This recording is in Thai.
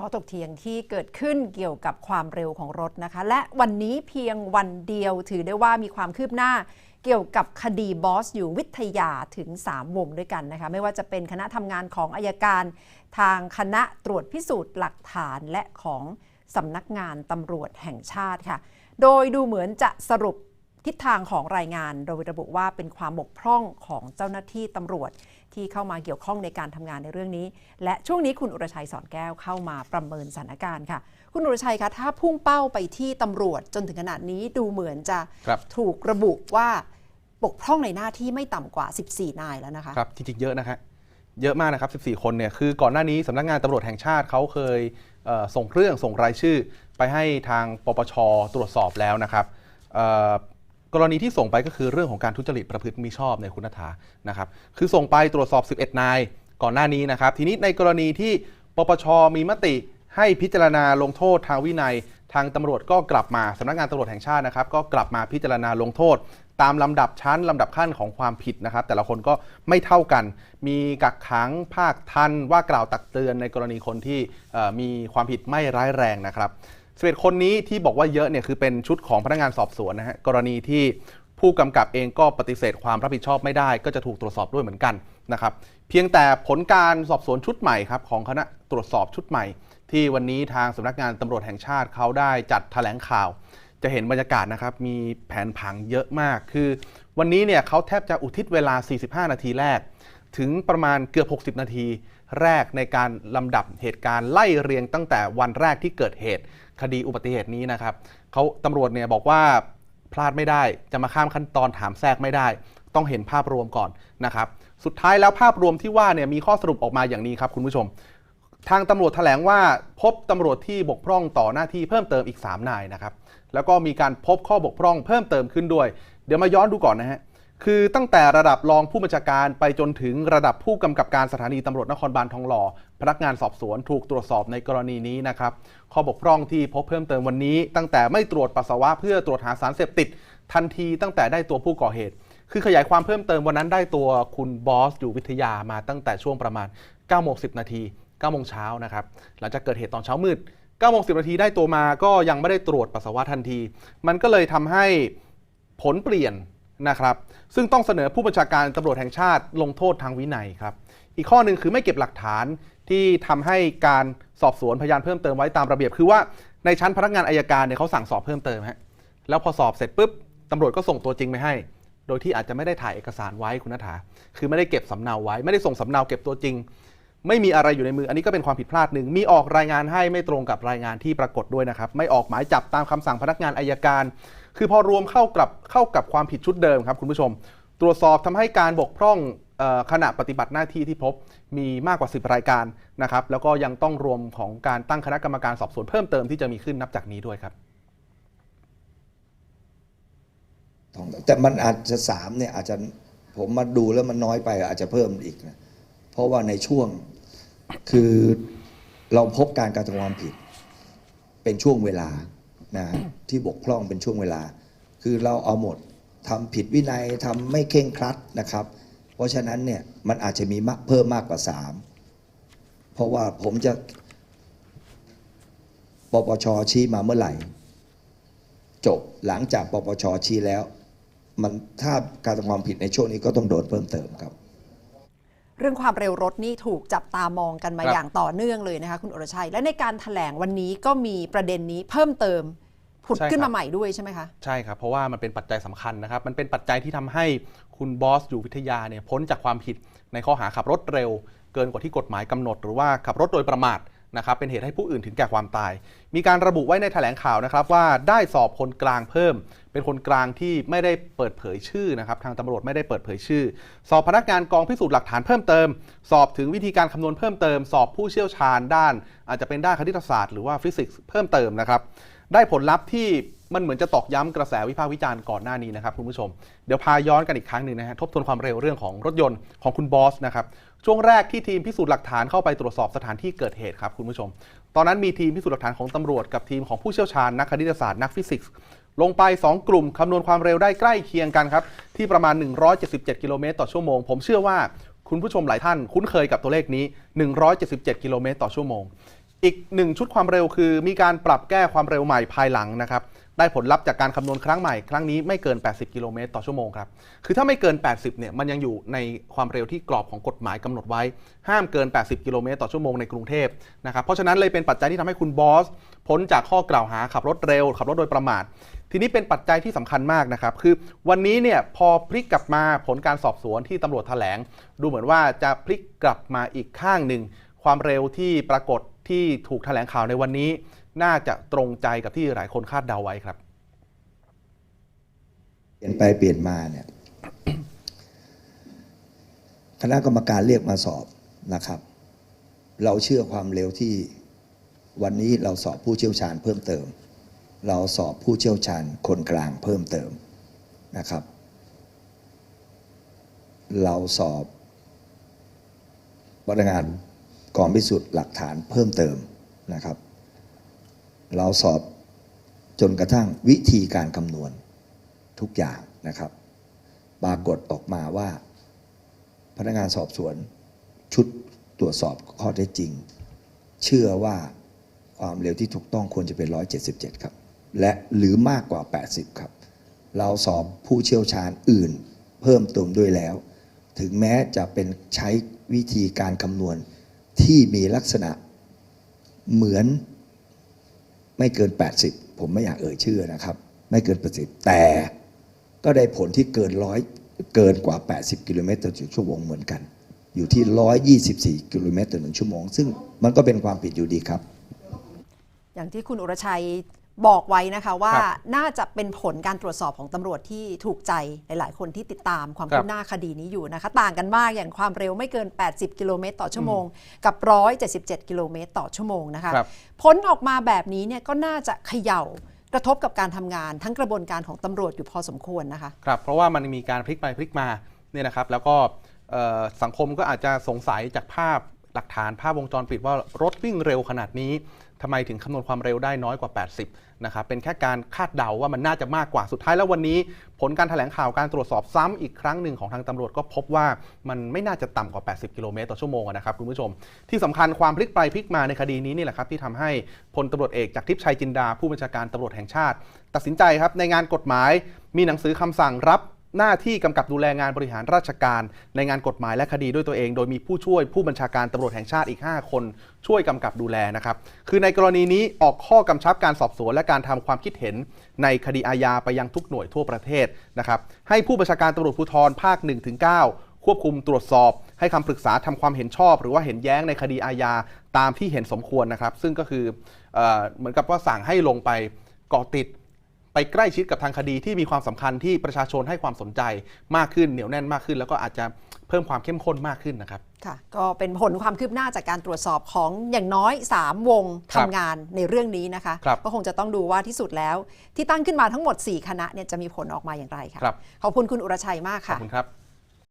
ข้อถกเถียงที่เกิดขึ้นเกี่ยวกับความเร็วของรถนะคะ และวันนี้เพียงวันเดียวถือได้ว่ามีความคืบหน้าเกี่ยวกับคดีบอสอยู่วิทยาถึง 3 วงด้วยกันนะคะ ไม่ว่าจะเป็นคณะทำงานของอายการ ทางคณะตรวจพิสูจน์หลักฐานและของสำนักงานตำรวจแห่งชาติค่ะ โดยดูเหมือนจะสรุปทิศทางของรายงาน โดยระบุว่าเป็นความบกพร่องของเจ้าหน้าที่ตำรวจ ที่เข้ามาเกี่ยวข้องในการทำงานในเรื่องนี้ และช่วงนี้คุณอุรชัยสอนแก้วเข้ามาประเมินสถานการณ์ค่ะ คุณอุรชัยคะถ้าพุ่งเป้าไปที่ตำรวจจนถึงขนาดนี้ดูเหมือนจะครับถูกระบุว่าบกพร่องในหน้าที่ไม่ต่ำกว่า 14 นายแล้วนะคะครับจริงๆเยอะนะฮะเยอะมากนะครับ 14 คนเนี่ยคือก่อนหน้านี้สำนักงานตำรวจแห่งชาติเขาเคยเอ่อส่งเรื่องส่งรายชื่อ ไปให้ทางปปชตรวจสอบแล้วนะครับเอ่อ กรณีที่ส่งไปก็คือเรื่องของการทุจริตประพฤติมิชอบในคุณนัฐานะครับ คือส่งไปตรวจสอบ 11 นาย ก่อนหน้านี้นะครับ ทีนี้ในกรณีที่ปปชมีมติให้พิจารณาลงโทษทางวินัย ทางตำรวจก็กลับมาสำนักงานตำรวจแห่งชาตินะครับ ก็กลับมาพิจารณาลงโทษ ตามลำดับชั้นลำดับขั้นของความผิดนะครับ แต่ละคนก็ไม่เท่ากัน มีกักขังภาคทันว่ากล่าวตักเตือนในกรณีคนที่มีความผิดไม่ร้ายแรงนะครับ 11 คนนี้ที่บอกว่าเยอะเนี่ยคือเป็นชุดของพนักงานสอบสวนนะฮะกรณีที่ผู้กำกับเองก็ปฏิเสธความรับผิดชอบไม่ได้ ก็จะถูกตรวจสอบด้วยเหมือนกันนะครับเพียงแต่ผลการสอบสวนชุดใหม่ครับของคณะตรวจสอบชุดใหม่ ที่วันนี้ทางสำนักงานตำรวจแห่งชาติเขาได้จัดแถลงข่าว จะเห็นบรรยากาศนะครับมีแผนผังเยอะมาก คือ วันนี้เนี่ยเขาแทบจะอุทิศเวลา 45 นาทีแรก ถึงประมาณเกือบ 60 นาทีแรกในการลำดับเหตุการณ์ไล่เรียงตั้งแต่วันแรกที่เกิดเหตุ คดีอุบัติเหตุนี้นะครับเขาตำรวจเนี่ยบอกว่าพลาดไม่ได้จะมาข้ามขั้นตอนถามแทรกไม่ได้ ต้องเห็นภาพรวมก่อนนะครับ สุดท้ายแล้วภาพรวมที่ว่าเนี่ยมีข้อสรุปออกมาอย่างนี้ครับคุณผู้ชม ทางตำรวจแถลงว่าพบตำรวจที่บกพร่องต่อหน้าที่เพิ่มเติมอีก 3 นายนะครับ แล้วก็มีการพบข้อบกพร่องเพิ่มเติมขึ้นด้วย เดี๋ยวมาย้อนดูก่อนนะฮะ คือตั้งแต่ระดับรองผู้บัญชาการไปจนถึงระดับผู้กำกับการสถานีตำรวจนครบาลทองหล่อ พนักงานสอบสวนถูกตรวจสอบในกรณีนี้นะครับ ข้อบกพร่องที่พบเพิ่มเติมวันนี้ ตั้งแต่ไม่ตรวจปัสสาวะเพื่อตรวจหาสารเสพติด ทันทีตั้งแต่ได้ตัวผู้ก่อเหตุ คือขยายความเพิ่มเติมวันนั้นได้ตัวคุณบอสอยู่วิทยามาตั้งแต่ช่วงประมาณ9โมง10 นาที9โมงเช้านะครับ หลังจากเกิดเหตุตอนเช้ามืด9โมง10 นาทีได้ตัวมาก็ยังไม่ได้ตรวจปัสสาวะทันที มันก็เลยทำให้ผลเปลี่ยน นะครับ ซึ่งต้องเสนอผู้บัญชาการตำรวจแห่งชาติลงโทษทางวินัยครับ อีกข้อหนึ่งคือไม่เก็บหลักฐานที่ทำให้การสอบสวนพยานเพิ่มเติมไว้ตามระเบียบ คือว่าในชั้นพนักงานอายการเนี่ยเขาสั่งสอบเพิ่มเติมฮะแล้วพอสอบเสร็จปุ๊บตำรวจก็ส่งตัวจริงไปให้ โดยที่อาจจะไม่ได้ถ่ายเอกสารไว้คุณนัฐาคือไม่ได้เก็บสำเนาไว้ ไม่ได้ส่งสำเนาเก็บตัวจริง ไม่มีอะไรอยู่ในมือ อันนี้ก็เป็นความผิดพลาดหนึ่ง มีออกรายงานให้ไม่ตรงกับรายงานที่ปรากฏด้วยนะครับ ไม่ออกหมายจับตามคำสั่งพนักงานอายการ คือพอรวมเข้ากับเข้ากับความผิดชุดเดิมครับคุณผู้ชม ตรวจสอบทำให้การบกพร่องออขณะปฏิบัติหน้าที่ที่พบมีมากกว่า 10 รายการนะครับ แล้วก็ยังต้องรวมของการตั้งคณะกรรมการสอบสวนเพิ่มเติมที่จะมีขึ้นนับจากนี้ด้วยครับแต่มันอาจจะสามเนี่ยอาจจะผมมาดูแล้วมันน้อยไปอาจจะเพิ่มอีกนะ เพราะว่าในช่วงคือเราพบการการะทำความผิด เป็นช่วงเวลานะที่บกพร่องเป็นช่วงเวลา คือเราเอาหมดทำผิดวินัยทำไม่เข่งครัดนะครับ เพราะฉะนั้นเนี่ยมันอาจจะมีมากเพิ่มมากกว่าสามเพราะว่าผมจะปปชชี้มาเมื่อไหร่ จบหลังจากปปชชี้แล้ว มันถ้าการทำความผิดในช่วงนี้ก็ต้องโดนเพิ่มเติมครับ เรื่องความเร็วรถนี่ถูกจับตามองกันมาครับอย่างต่อเนื่องเลยนะคะ คุณอรชัย และในการถแถลงวันนี้ก็มีประเด็นนี้เพิ่มเติมผุดขึ้นมาใหม่ด้วยใช่ไหมคะ ใช่ครับ เพราะว่ามันเป็นปัจจัยสำคัญนะครับ มันเป็นปัจจัยที่ทำให้คุณบอสอยู่วิทยาเนี่ยพ้นจากความผิดในข้อหาขับรถเร็ว เกินกว่าที่กฎหมายกำหนด หรือว่าขับรถโดยประมาท นะครับเป็นเหตุให้ผู้อื่นถึงแก่ความตาย มีการระบุไว้ในแถลงข่าวนะครับว่าได้สอบคนกลางเพิ่ม เป็นคนกลางที่ไม่ได้เปิดเผยชื่อนะครับทางตำรวจไม่ได้เปิดเผยชื่อ สอบพนักงานกองพิสูจน์หลักฐานเพิ่มเติม สอบถึงวิธีการคำนวณเพิ่มเติม สอบผู้เชี่ยวชาญด้าน อาจจะเป็นด้านคณิตศาสตร์หรือว่าฟิสิกส์เพิ่มเติมนะครับได้ผลลัพธ์ที่ มันเหมือนจะตอกย้ำกระแสวิพากษ์วิจารณ์ก่อนหน้านี้นะครับคุณผู้ชม เดี๋ยวพาย้อนกันอีกครั้งหนึ่งนะฮะทบทวนความเร็วเรื่องของรถยนต์ของคุณบอสนะครับช่วงแรกที่ทีมพิสูจน์หลักฐานเข้าไปตรวจสอบสถานที่เกิดเหตุครับคุณผู้ชม ตอนนั้นมีทีมพิสูจน์หลักฐานของตำรวจกับทีมของผู้เชี่ยวชาญนักคณิตศาสตร์นักฟิสิกส์ลงไป 2 กลุ่มคำนวณความเร็วได้ใกล้เคียงกันครับที่ประมาณ 177 กิโลเมตรต่อชั่วโมง ผมเชื่อว่าคุณผู้ชมหลายท่านคุ้นเคยกับตัวเลขนี้ 177 กิโลเมตรต่อชั่วโมง อีกหนึ่งชุดความเร็วคือ มีการปรับแก้ความเร็วใหม่ภายหลังนะครับ ได้ผลลัพธ์จากการคำนวณครั้งใหม่ ครั้งนี้ไม่เกิน 80 กิโลเมตรต่อชั่วโมงครับ คือถ้าไม่เกิน 80 เนี่ย มันยังอยู่ในความเร็วที่กรอบของกฎหมายกำหนดไว้ ห้ามเกิน 80 กิโลเมตรต่อชั่วโมงในกรุงเทพนะครับ เพราะฉะนั้นเลยเป็นปัจจัยที่ทำให้คุณบอสพ้นจากข้อกล่าวหาขับรถเร็ว ขับรถโดยประมาท ทีนี้เป็นปัจจัยที่สำคัญมากนะครับ คือวันนี้เนี่ยพอพลิกกลับมาผลการสอบสวนที่ตำรวจแถลง ดูเหมือนว่าจะพลิกกลับมาอีกข้างหนึ่งความเร็วที่ปรากฏ ที่ถูกแถลงข่าวในวันนี้ น่าจะตรงใจกับที่หลายคนคาดเดาไว้ครับ เปลี่ยนไปเปลี่ยนมาเนี่ยคณะกรรมการเรียกมาสอบนะครับ เราเชื่อความเร็วที่วันนี้เราสอบผู้เชี่ยวชาญเพิ่มเติม เราสอบผู้เชี่ยวชาญคนกลางเพิ่มเติมนะครับ เราสอบพนักงาน กองพิสูจน์หลักฐานเพิ่มเติมนะครับ เราสอบจนกระทั่งวิธีการคำนวณทุกอย่างนะครับ ปรากฏออกมาว่า พนักงานสอบสวนชุดตรวจสอบข้อเท็จจริง เชื่อว่าความเร็วที่ถูกต้องควรจะเป็น 177 ครับ และหรือมากกว่า 80 ครับ เราสอบผู้เชี่ยวชาญอื่น เพิ่มเติมด้วยแล้ว ถึงแม้จะเป็นใช้วิธีการคำนวณ ที่มีลักษณะเหมือนไม่เกิน 80 ผมไม่อยากเอ่ยชื่อนะครับ ไม่เกินแปดสิบแต่ก็ได้ผลที่เกินร้อยเกินกว่า 80 กิโลเมตรต่อชั่วโมงเหมือนกัน อยู่ที่ 124 กิโลเมตรต่อหนึ่งชั่วโมง ซึ่งมันก็เป็นความผิดอยู่ดีครับ อย่างที่คุณอุรชัย บอกไว้นะคะว่าครับน่าจะเป็นผลการตรวจสอบของตำรวจที่ถูกใจหลาย ๆ คนที่ติดตามความครัคืบบหน้าคดีนี้อยู่นะคะ ต่างกันมากอย่างความเร็วไม่เกิน 80 กิโลเมตรต่อชั่วโมง กับ 177 กิโลเมตรต่อชั่วโมงนะคะครับผลออกมาแบบนี้เนี่ยก็น่าจะเขย่ากระทบกับการทำงานทั้งกระบวนการของตำรวจอยู่พอสมควรนะคะครับเพราะว่ามันมีการพลิกไปพลิกมาเนี่ยนะครับแล้วก็เอ่อสังคมก็อาจจะสงสัยจากภาพ หลักฐานภาพวงจรปิดว่ารถวิ่งเร็วขนาดนี้ทำไมถึงคำนวณความเร็วได้น้อยกว่า 80 นะครับ เป็นแค่การคาดเดาว่ามันน่าจะมากกว่า สุดท้ายแล้ววันนี้ ผลการแถลงข่าวการตรวจสอบซ้ำอีกครั้งหนึ่งของทางตำรวจก็พบว่ามันไม่น่าจะต่ำกว่า 80 กิโลเมตรต่อชั่วโมงนะครับคุณผู้ชม ที่สำคัญความพลิกไปพลิกมาในคดีนี้นี่แหละครับที่ทำให้พลตำรวจเอกจากทิพย์ชัยจินดา ผู้บัญชาการตำรวจแห่งชาติ ตัดสินใจครับในงานกฎหมาย มีหนังสือคำสั่งรับ หน้าที่กำกับดูแลงานบริหารราชการ ในงานกฎหมายและคดีด้วยตัวเอง โดยมีผู้ช่วยผู้บัญชาการตำรวจแห่งชาติอีก 5 คนช่วยกำกับดูแลนะครับ คือในกรณีนี้ออกข้อกำชับการสอบสวนและการทำความคิดเห็น ในคดีอาญาไปยังทุกหน่วยทั่วประเทศนะครับให้ผู้บัญชาการตำรวจภูธรภาค 1-9 ควบคุมตรวจสอบ ให้คำปรึกษาทำความเห็นชอบ หรือว่าเห็นแย้งในคดีอาญาตามที่เห็นสมควรนะครับ ซึ่งก็คือเอเหมือนกับว่าสั่งให้ลงไปเกาะติด ไปใกล้ชิดกับทางคดีที่มีความสำคัญที่ประชาชนให้ความสนใจมากขึ้นเหนียวแน่นมากขึ้น แล้วก็อาจจะเพิ่มความเข้มข้นมากขึ้นนะครับค่ะก็เป็นผลความคืบหน้าจากการตรวจสอบของอย่างน้อย 3 วงครัทำบงานในเรื่องนี้นะคะครับก็คงจะต้องดูว่าที่สุดแล้ว ที่ตั้งขึ้นมาทั้งหมด 4 คณะเนี่ยจะมีผลออกมาอย่างไรค่ะครับขอบคุณคุณอุรชัยมากขอบค่ะคุณครับ